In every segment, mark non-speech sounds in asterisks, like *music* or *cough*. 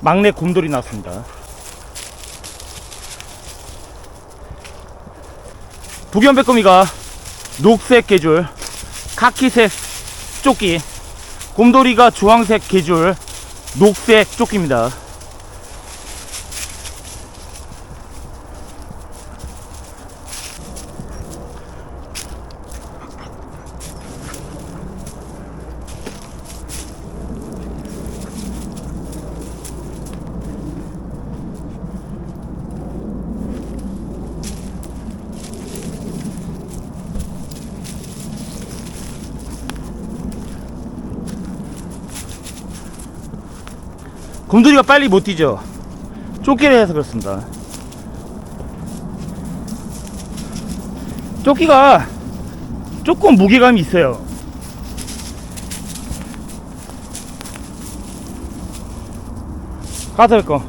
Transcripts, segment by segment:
막내 곰돌이 나왔습니다. 북연백곰이가 녹색 계줄, 카키색 조끼, 곰돌이가 주황색 계줄, 녹색 조끼입니다. 곰돌이가 빨리 못 뛰죠. 쫓기를 해서 그렇습니다. 쫓기가 조금 무게감이 있어요. 가서 거.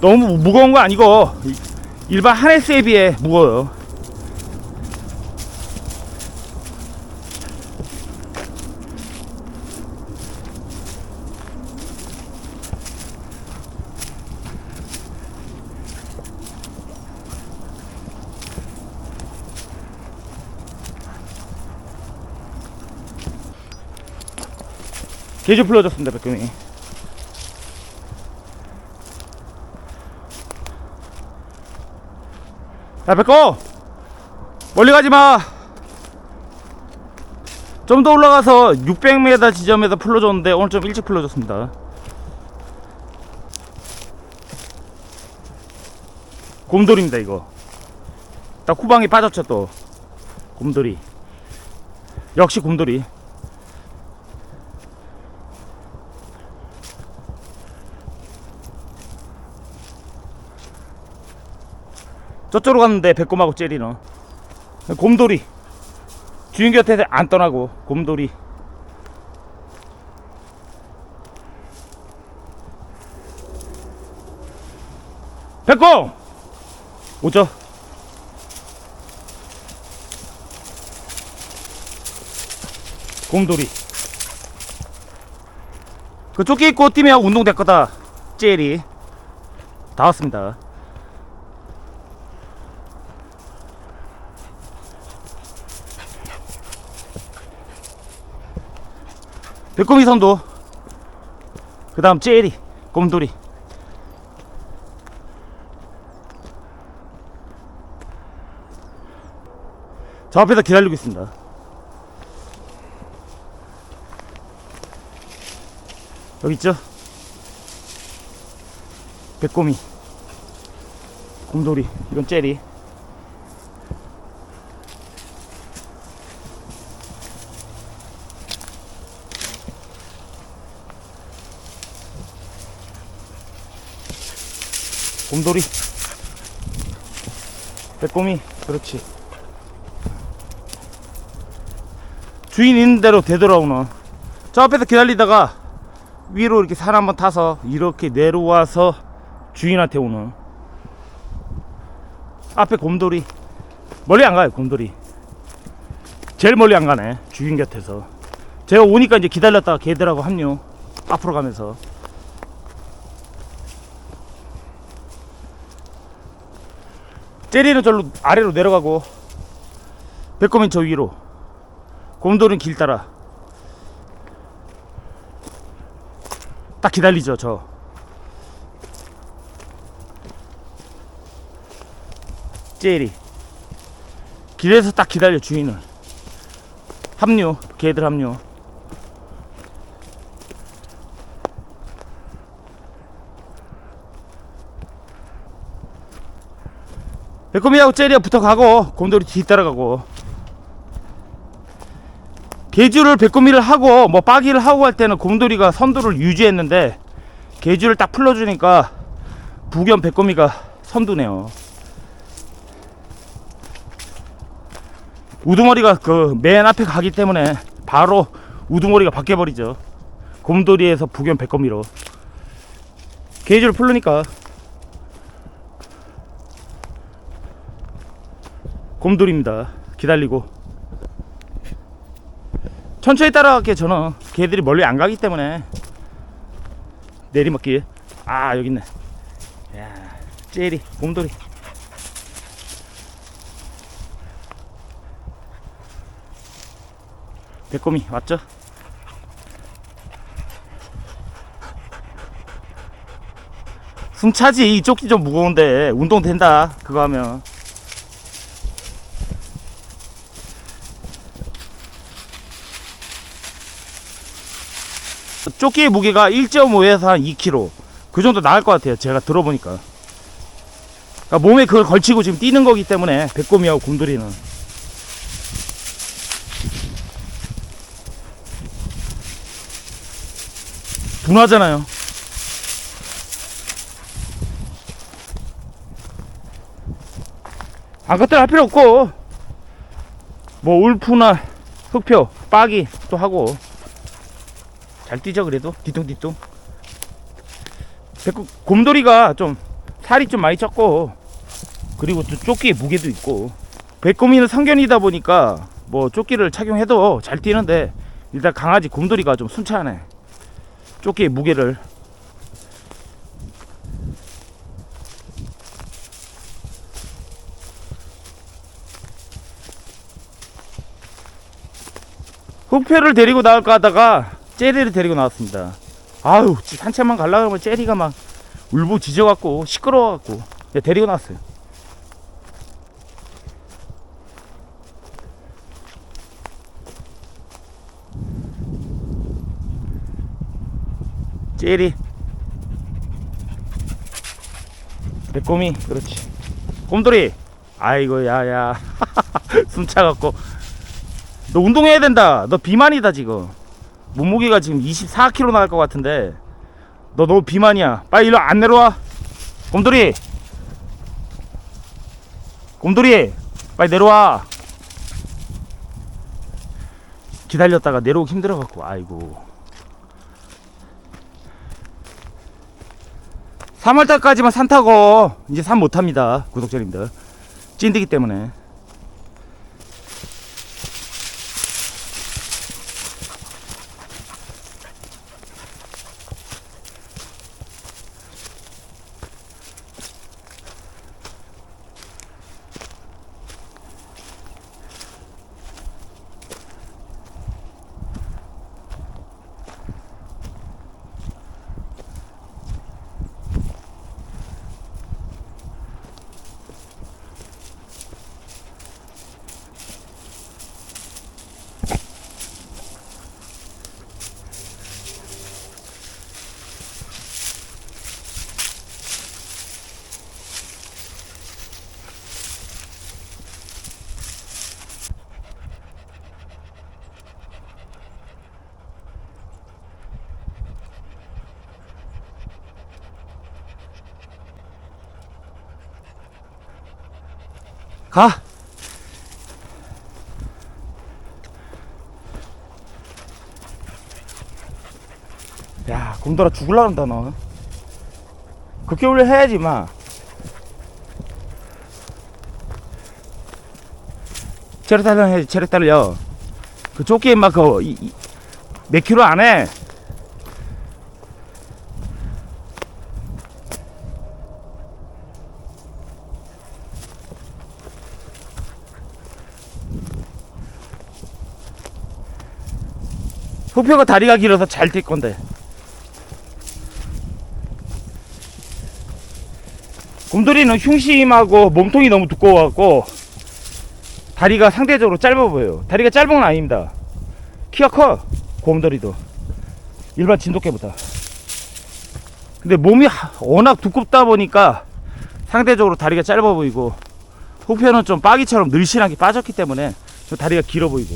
너무 무거운 거 아니고 이- 일반 하네스에 비해 무거워요. 개조 풀어졌습니다, 백금이. 야, 백거! 멀리 가지 마! 좀 더 올라가서 600m 지점에서 풀러줬는데 오늘 좀 일찍 풀러줬습니다. 곰돌입니다, 이거. 딱 후방에 빠졌죠, 또. 곰돌이. 역시 곰돌이. 저쪽으로 갔는데 배꼽하고 째리는 곰돌이. 주인 곁에 안 떠나고 곰돌이. 배꼽! 오죠? 곰돌이. 그 조끼 입고 뛰면 운동 될 거다. 째리. 다 왔습니다 백곰이 선도 그 다음 젤리 곰돌이. 저 앞에서 기다리고 있습니다. 여기 있죠? 백곰이 곰돌이 이건 젤리 곰돌이. 빼꼼이 그렇지. 주인 있는 대로 되돌아오는. 저 앞에서 기다리다가 위로 이렇게 산 한번 타서 이렇게 내려와서 주인한테 오는. 앞에 곰돌이. 멀리 안 가요 곰돌이. 제일 멀리 안 가네 주인 곁에서. 제가 오니까 이제 기다렸다가 걔들하고 합류. 앞으로 가면서 젤리는 절로 아래로 내려가고 배꼽은 저 위로 곰돌은 길 따라 딱 기다리죠 저. 젤리. 길에서 딱 기다려 주인을. 합류 걔들 합류 배꼽이하고 젤리가 붙어가고 곰돌이 뒤따라가고. 개주를 배꼽미를 하고 뭐 빠기를 하고 할 때는 곰돌이가 선두를 유지했는데 개주를 딱 풀러주니까 부견 배꼽미가 선두네요. 우두머리가 그 맨 앞에 가기 때문에 바로 우두머리가 바뀌어버리죠. 곰돌이에서 부견 배꼽미로. 개주를 풀르니까 곰돌입니다. 기다리고. 천천히 따라갈게 저는. 개들이 멀리 안 가기 때문에. 내리막길. 아 여기 있네. 야 젤리 곰돌이. 배꼽이 왔죠? 숨차지. 이 조끼 좀 무거운데. 운동 된다. 그거 하면 조끼의 무게가 1.5에서 한 2kg 그 정도 나갈 것 같아요. 제가 들어보니까. 그러니까 몸에 그걸 걸치고 지금 뛰는 거기 때문에 배꼽이하고 곰돌이는. 분하잖아요. 아까들 할 필요 없고. 뭐 울프나 흑표 빠기 또 하고 잘 뛰죠 그래도? 뒤뚱뒤뚱. 배꼽 곰돌이가 좀 살이 좀 많이 쪘고 그리고 또 조끼의 무게도 있고. 배꼽이는 성견이다 보니까 뭐 조끼를 착용해도 잘 뛰는데 일단 강아지 곰돌이가 좀 순차하네. 조끼의 무게를. 흑표를 데리고 나올까 하다가 젤리를 데리고 나왔습니다. 아유, 지- 산책만 가려고 하면 젤리가 막 울부짖어갖고 시끄러워갖고 그냥 데리고 나왔어요. 젤리. 배꼽이, 그렇지. 곰돌이. 아이고, 야야. *laughs* 숨 차갖고. 너 운동해야 된다. 너 비만이다, 지금. 몸무게가 지금 24kg 나갈 것 같은데. 너 너무 비만이야. 빨리 일로 안 내려와. 곰돌이. 곰돌이. 빨리 내려와. 기다렸다가 내려오기 힘들어갖고 아이고. 3월달까지만 산 타고 이제 산 못합니다. 구독자님들. 찐득이 때문에 가. 야, 곰돌아 죽을라 그런다 너. 극기훈련 해야지 마. 체력 단련 해야지 체력 단련. 그 조끼에 막 그 이, 이, 몇 킬로 안 해. 후표가 다리가 길어서 잘 뛸 건데. 곰돌이는 흉심하고 몸통이 너무 두꺼워갖고 다리가 상대적으로 짧아 보여요. 다리가 짧은 건 아닙니다. 키가 커 곰돌이도 일반 진돗개보다. 근데 몸이 하- 워낙 두껍다 보니까 상대적으로 다리가 짧아 보이고 후표는 좀 빠기처럼 늘씬하게 빠졌기 때문에 좀 다리가 길어 보이고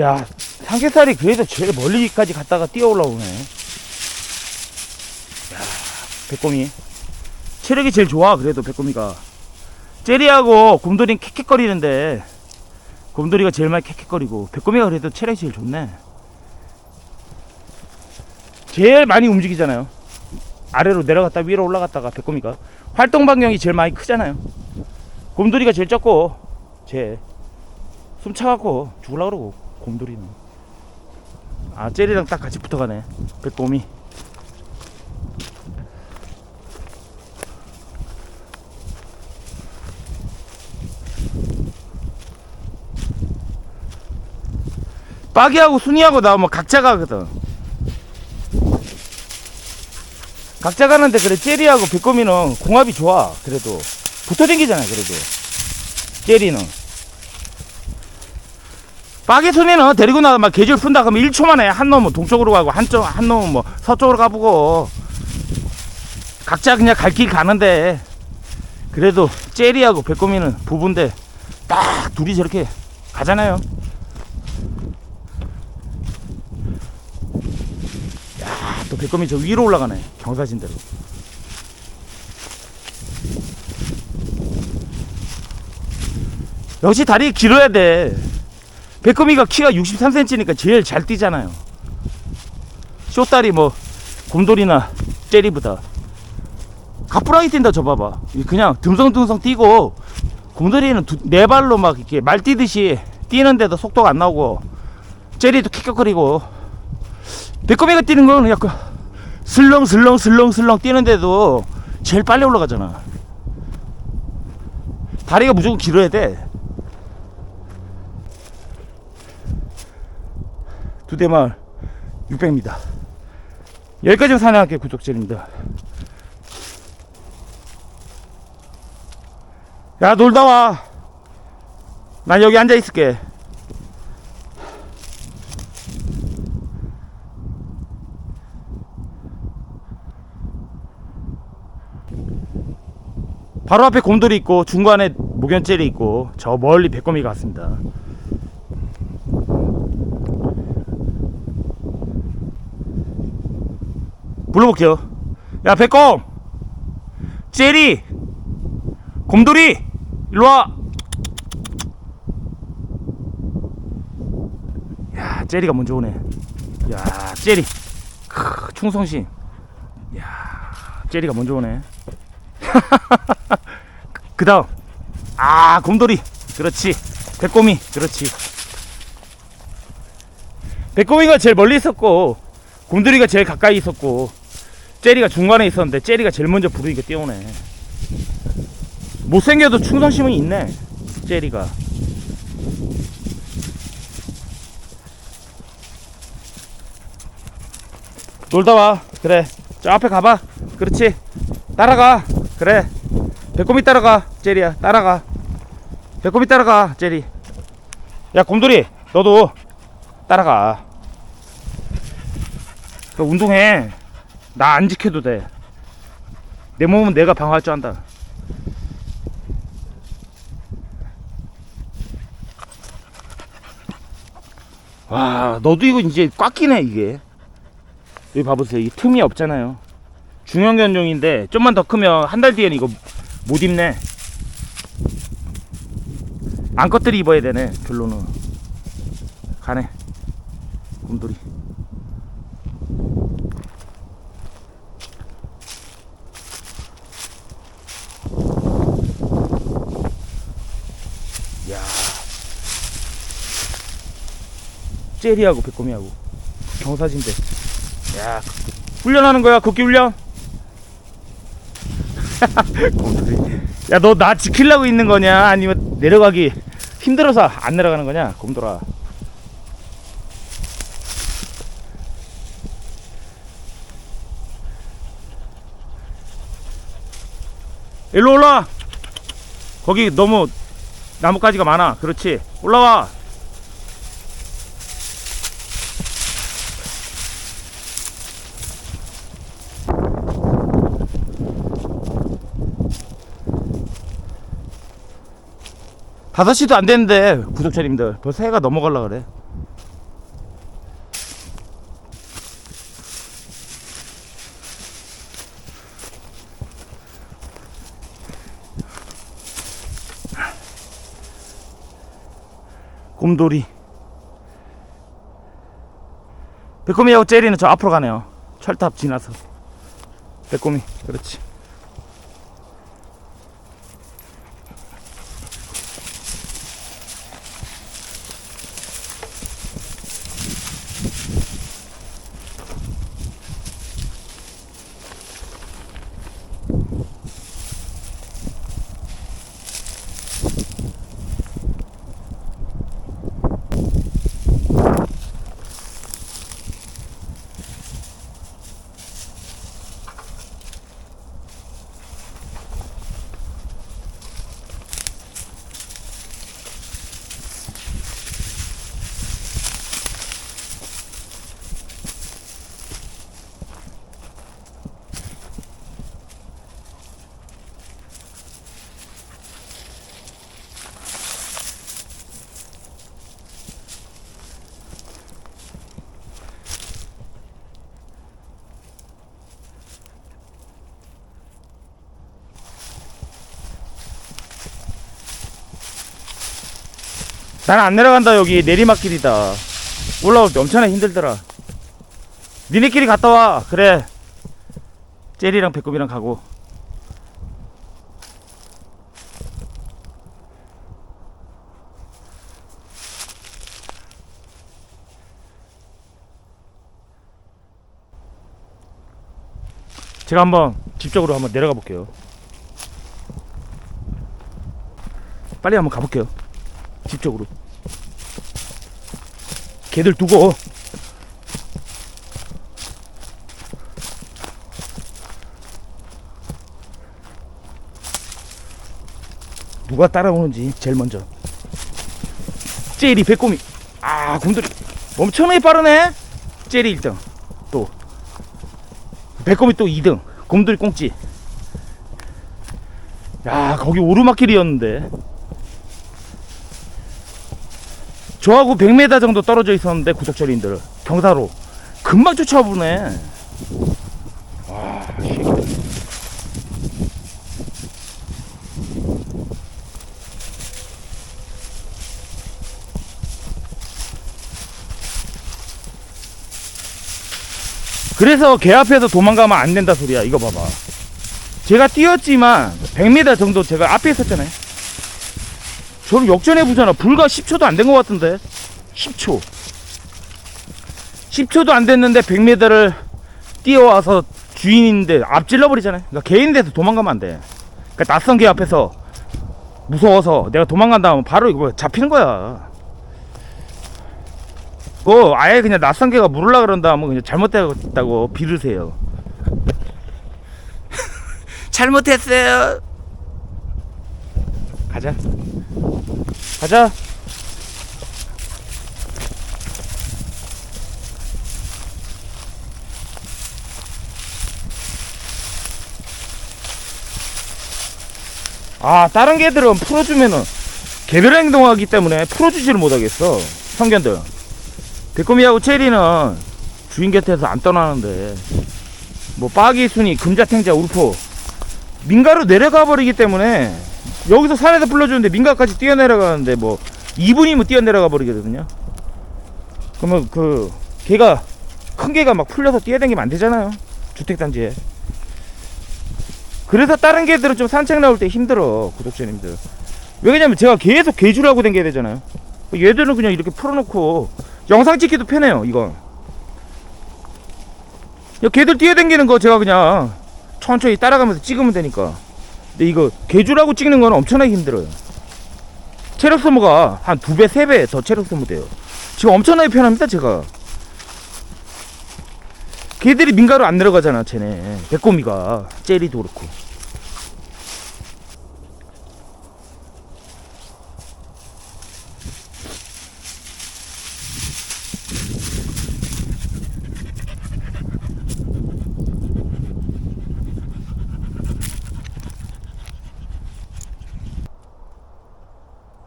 야, 삼겹살이 그래도 제일 멀리까지 갔다가 뛰어 올라오네. 야, 백곰이. 체력이 제일 좋아, 그래도 백곰이가. 제리하고 곰돌이는 캑캑거리는데, 곰돌이가 제일 많이 캑캑거리고, 백곰이가 그래도 체력이 제일 좋네. 제일 많이 움직이잖아요. 아래로 내려갔다 위로 올라갔다가 백곰이가. 활동 반경이 제일 많이 크잖아요. 곰돌이가 제일 적고, 쟤. 숨 차갖고 죽을라 그러고 곰돌이는. 아 젤리랑 딱 같이 붙어가네. 백곰이. 빠기하고 순이하고 나오면 각자 가거든. 각자 가는데 그래 젤리하고 백곰이는 궁합이 좋아 그래도. 붙어 댕기잖아 그래도. 젤리는 빠개 손에는 데리고 나가 막 계절 푼다 그러면 1초 만에 한 놈은 동쪽으로 가고 한쪽 한 놈은 뭐 서쪽으로 가보고 각자 그냥 갈 길 가는데 그래도 젤리하고 백곰이는 부부인데 딱 둘이 저렇게 가잖아요. 야, 또 백곰이 저 위로 올라가네. 경사진대로. 역시 다리 길어야 돼. 백금이가 키가 63cm니까 제일 잘 뛰잖아요. 쇼다리 뭐 곰돌이나 젤리보다 가뿐하게 뛴다 저 봐봐. 그냥 듬성듬성 뛰고 곰돌이는 두, 네 발로 막 이렇게 말 뛰듯이 뛰는데도 속도가 안 나오고 젤리도 킥킥거리고 백금이가 뛰는 건 약간 슬렁슬렁 슬렁슬렁 뛰는데도 제일 빨리 올라가잖아. 다리가 무조건 길어야 돼. 두대마을 600m 여기까지 산행할게 구독자입니다. 야 놀다 와난 여기 앉아 있을게. 바로 앞에 곰돌이 있고 중간에 목연젤이 있고 저 멀리 백곰이가 왔습니다 불러볼게요. 야, 백곰! 제리! 곰돌이! 일로와! 야, 제리가 먼저 오네. 야, 제리. 크, 충성심. 야, 제리가 먼저 오네. *laughs* 그 다음. 아, 곰돌이. 그렇지. 백곰이. 그렇지. 백곰이가 제일 멀리 있었고, 곰돌이가 제일 가까이 있었고, 제리가 중간에 있었는데 제리가 제일 먼저 부르니까 뛰어오네. 못생겨도 충성심은 있네 제리가. 놀다 와. 그래. 저 앞에 가봐. 그렇지. 따라가. 그래. 배꼽이 따라가 제리야. 따라가. 배꼽이 따라가 제리. 야 곰돌이. 너도 따라가. 그 운동해 나 안 지켜도 돼. 내 몸은 내가 방어할 줄 안다. 와, 너도 이거 이제 꽉 끼네, 이게. 여기 봐보세요. 이 틈이 없잖아요. 중형 견종인데, 좀만 더 크면 한 달 뒤에는 이거 못 입네. 안것들이 입어야 되네, 결론은. 가네. 곰돌이. 야 제리하고 백곰이하고 경사진대 야 훈련하는 거야 걷기 훈련 *laughs* 야 너 나 지키려고 있는 거냐 아니면 내려가기 힘들어서 안 내려가는 거냐 곰돌아 일로 올라 거기 너무 나뭇가지가 많아. 그렇지. 올라와. 5시도 안 됐는데 구독자님들. 벌써 뭐 해가 넘어갈라 그래. 곰돌이. 백곰이하고 제리는 저 앞으로 가네요. 철탑 지나서. 백곰이 그렇지. 나는 안 내려간다 여기. 내리막길이다. 올라올 때 엄청나 힘들더라. 니네끼리 갔다 와. 그래. 제리랑 배꼽이랑 가고. 제가 한번 집적으로 한번 내려가 볼게요. 빨리 한번 가볼게요. 집적으로 걔들 두고. 누가 따라오는지 제일 먼저. 제리 배꼽이 아 곰돌이. 엄청나게 빠르네. 제리 1등. 또. 배꼽이 또 2등. 곰돌이 꽁찌. 야 거기 오르막길이었는데 저하고 100m 정도 떨어져 있었는데 구독자님들 경사로. 금방 쫓아보네. 와 씨. 그래서 개 앞에서 도망가면 안 된다 소리야. 이거 봐봐. 제가 뛰었지만 100m 정도 제가 앞에 있었잖아요 저를 역전해 보잖아. 불과 10초도 안 된 것 같은데. 10초. 10초도 안 됐는데 100m를 뛰어와서 주인인데 앞질러 버리잖아요. 그러니까 개인 데서 도망가면 안 돼. 그러니까 낯선 개 앞에서 무서워서 내가 도망간다 하면 바로 이거 잡히는 거야. 그 아예 그냥 낯선 개가 물으려 그런다 하면 그냥 잘못됐다고 비르세요. 잘못했어요. 가자. 가자. 아, 다른 개들은 풀어주면은 개별 행동하기 때문에 풀어주지를 못하겠어. 성견들. 베꼬미하고 체리는 주인 곁에서 안 떠나는데, 뭐, 빠기, 순이, 금자탱자, 울포, 민가로 내려가 버리기 때문에 여기서 산에서 불러주는데 민가까지 뛰어내려가는데 뭐 2분이면 뛰어내려가 버리거든요. 그러면 그 개가 큰 개가 막 풀려서 뛰어다니면 안 되잖아요. 주택단지에. 그래서 다른 개들은 좀 산책 나올 때 힘들어 구독자님들. 왜냐면 제가 계속 개주라고 댕겨야 되잖아요. 얘들은 그냥 이렇게 풀어놓고 영상 찍기도 편해요. 이건. 야, 개들 뛰어다니는 거 제가 그냥 천천히 따라가면서 찍으면 되니까. 근데 이거 개주라고 찍는 건 엄청나게 힘들어요. 체력 소모가 한 두 배, 세 배 더 체력 소모돼요. 지금 엄청나게 편합니다, 제가. 개들이 민가로 안 내려가잖아, 쟤네. 배꼬미가. 젤리도 그렇고.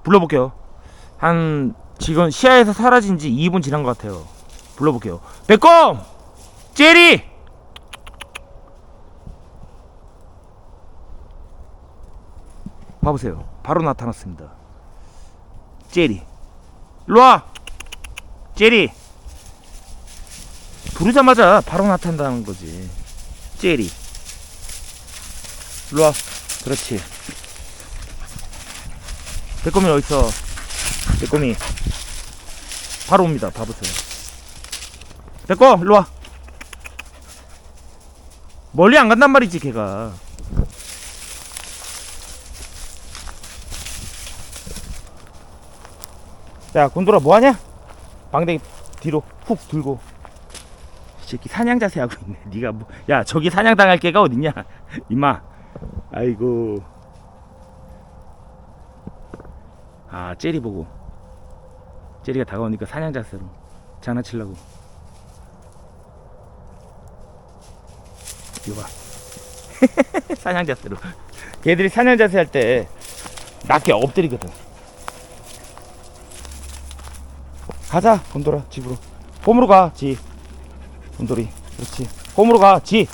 불러볼게요. 한 지금 시야에서 사라진 지 2분 지난 것 같아요. 불러볼게요. 백검! 제리! 봐보세요. 바로 나타났습니다. 제리. 일로와 제리 부르자마자 바로 나타난다는 거지 제리 일로와 그렇지 빼꼼이 어딨어 빼꼼이 바로 옵니다 봐보세요 빼꼼 일로와. 멀리 안 간단 말이지 걔가. 야 곤돌아 뭐하냐? 방댕이 뒤로 훅 들고. 이 새끼 사냥 자세 하고 있네. *laughs* 니가 뭐 야 저기 사냥 당할 개가 어딨냐? *laughs* 임마. 아이고 아 젤리 보고. 젤리가 다가오니까 사냥 자세로. 장난치려고. 이거 봐. *laughs* 사냥 자세로. 걔들이 사냥 자세 할 때 낮게 엎드리거든. 가자 곤돌아. 집으로. 홈으로 가지. 곤돌이. 그렇지. 홈으로 가지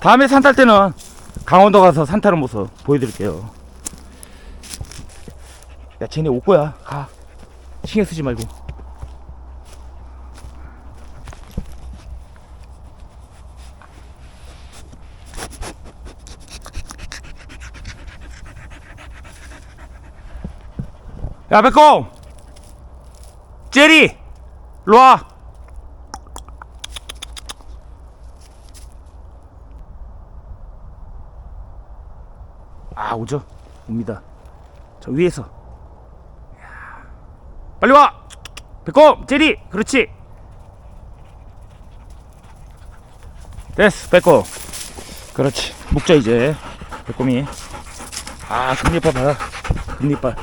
다음에 산탈 때는 강원도 가서 산 타는 모습 보여드릴게요. 야 쟤네 올 거야. 가. 신경 쓰지 말고. 야 백공! 제리! 일로와 아 오죠? 옵니다. 저 위에서. 빨리 와! 백공 제리! 그렇지! 됐어 백공 그렇지. 묶자 이제. 백공이. 아 금리빨 봐라. 금리빨.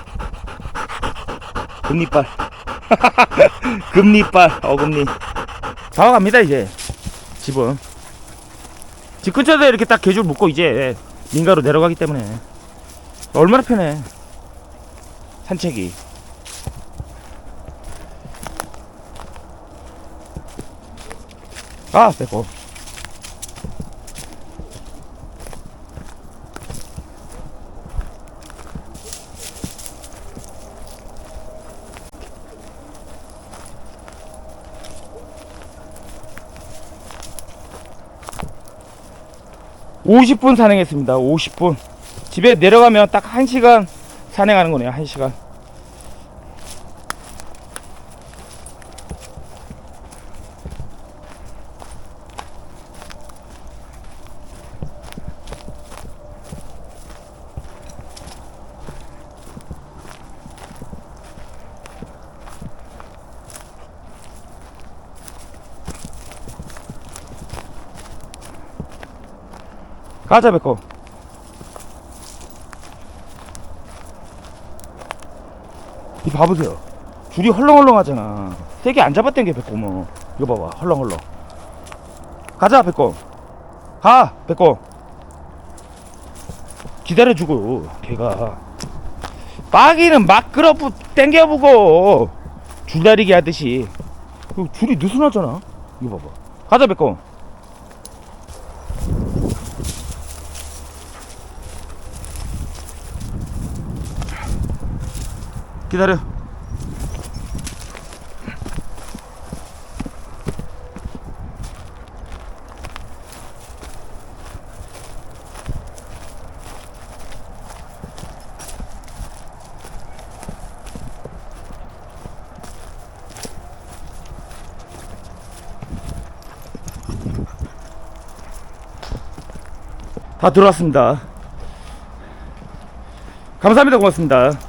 금리빨. *laughs* 금리빨. 어금니 다 갑니다 이제. 집은 집 근처에 이렇게 딱 개줄 묶고 이제 민가로 내려가기 때문에 얼마나 편해? 산책이. 아 빼고. (50분) 산행했습니다. (50분) 집에 내려가면 딱 1시간 산행하는 거네요 1시간. 가자 백호 이 봐보세요. 줄이 헐렁헐렁하잖아. 세게 안게 백호 뭐 이거 봐봐 헐렁헐렁. 가자 백호 가 백호 기다려주고 걔가. 빠기는 막 끌어부 땡겨보고. 줄다리기 하듯이. 그 줄이 느슨하잖아. 이거 봐봐. 가자 백호 기다려. 다 들어왔습니다. 감사합니다. 고맙습니다.